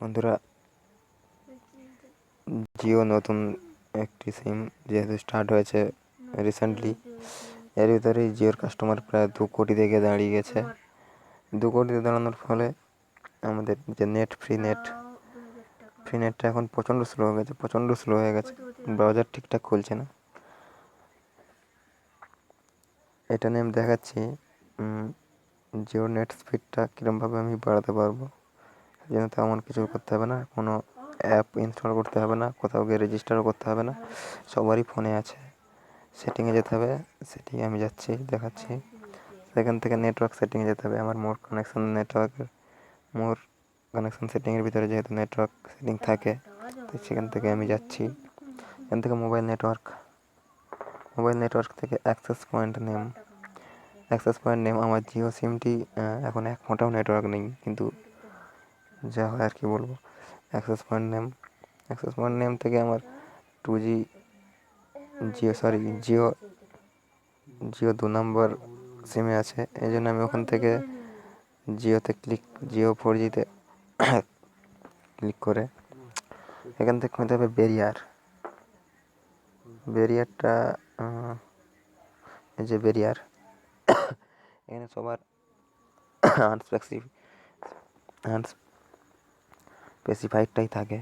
বন্ধুরা, জিও নতুন একটি সিম যেহেতু স্টার্ট হয়েছে রিসেন্টলি এর ভিতরেই জিওর কাস্টমার প্রায় দু কোটি থেকে দাঁড়িয়ে গেছে। দু কোটিতে দাঁড়ানোর ফলে আমাদের যে নেট ফ্রি নেট ফ্রি নেটটা এখন প্রচণ্ড স্লো হয়ে গেছে, প্রচণ্ড স্লো হয়ে গেছে। ব্রাউজার ঠিকঠাক খুলছে না। এটা নিয়ে আমি দেখাচ্ছি জিও নেট স্পিডটা কীরমভাবে আমি বাড়াতে পারব। জন্য তেমন কিছু করতে হবে না, কোনো অ্যাপ ইনস্টল করতে হবে না, কোথাও গিয়ে রেজিস্টারও করতে হবে না, সবারই ফোনে আছে। সেটিংয়ে যেতে হবে সেটিংয়ে আমি যাচ্ছি, দেখাচ্ছি। সেখান থেকে নেটওয়ার্ক সেটিংয়ে যেতে হবে, আমার মোর কানেকশান নেটওয়ার্কের মোর কানেকশন সেটিংয়ের ভিতরে যেহেতু নেটওয়ার্ক সেটিং থাকে তো সেখান থেকে আমি যাচ্ছি। এখান থেকে মোবাইল নেটওয়ার্ক মোবাইল নেটওয়ার্ক থেকে access point name access point name আমার জিও সিমটি এখন এক ফোঁটাও নেটওয়ার্ক নেই, কিন্তু যা হয় আর কি বলব। Access point name access point name থেকে আমার two G Jio sorry Jio Jio দু নম্বর সিমে আছে। এই জন্য আমি ওখান থেকে জিওতে ক্লিক জিও ফোর জিতে ক্লিক করে এখান থেকে নিতে হবে বেরিয়ার বেরিয়ারটা এই যে বেরিয়ার এখানে সবার আনস্পেসিফিক স্পেসিফাইডটাই থাকে।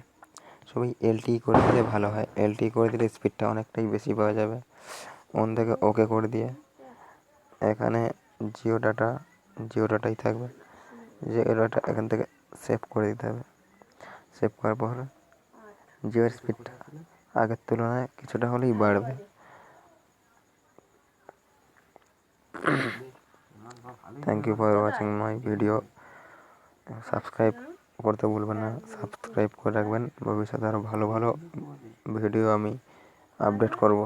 সবই এলটি করে দিলে ভালো হয়। এলটি করে দিলে স্পিডটা অনেকটাই বেশি পাওয়া যাবে। ওন থেকে ওকে করে দিয়ে। এখানে জিও ডাটা জিও ডাটাই থাকবে। জিও ডাটা এখান থেকে সেভ করে দিতে হবে। সেভ করার পর জিওর স্পিডটা আগের তুলনায় কিছুটা হলেই বাড়বে। Thank you for watching my video subscribe করতে ভুলবেন না। সাবস্ক্রাইব করে রাখবেন। ভবিষ্যতে আরও ভালো ভালো ভিডিও আমি আপডেট করব।